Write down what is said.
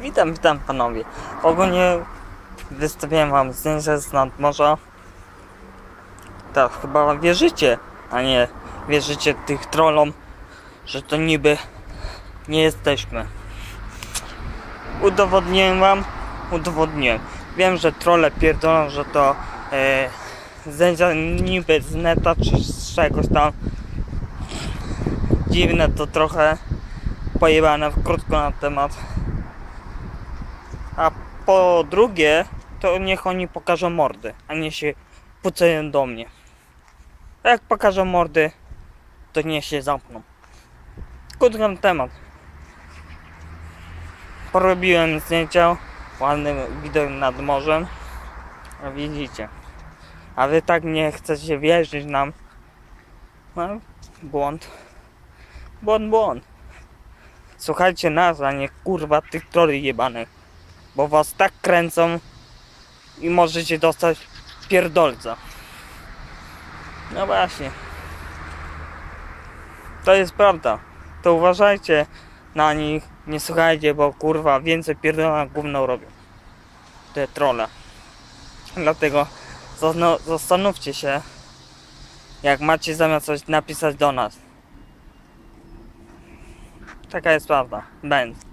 Witam, witam panowie. Ogólnie wystawiłem wam zdjęcie z nadmorza. Tak, chyba wierzycie, a nie wierzycie tych trollom, że to niby nie jesteśmy. Udowodniłem wam, udowodniłem. Wiem, że trolle pierdolą, że to e, zdjęcia niby z neta czy z czegoś tam. Dziwne to trochę pojebane krótko na temat. A po drugie, to niech oni pokażą mordy, a nie się pucają do mnie. A jak pokażą mordy, to niech się zamkną. Krótki temat. Porobiłem zdjęcia, ładny widok nad morzem. A widzicie. A wy tak nie chcecie wierzyć nam. No, błąd. Błąd, błąd. Słuchajcie nas, a nie kurwa tych troli jebanych. Bo was tak kręcą i możecie dostać pierdolca. No właśnie. To jest prawda. To uważajcie na nich, nie słuchajcie, bo kurwa więcej pierdolona gówno robią. Te trole. Dlatego zastanówcie się, jak macie zamiar coś napisać do nas. Taka jest prawda. Będ.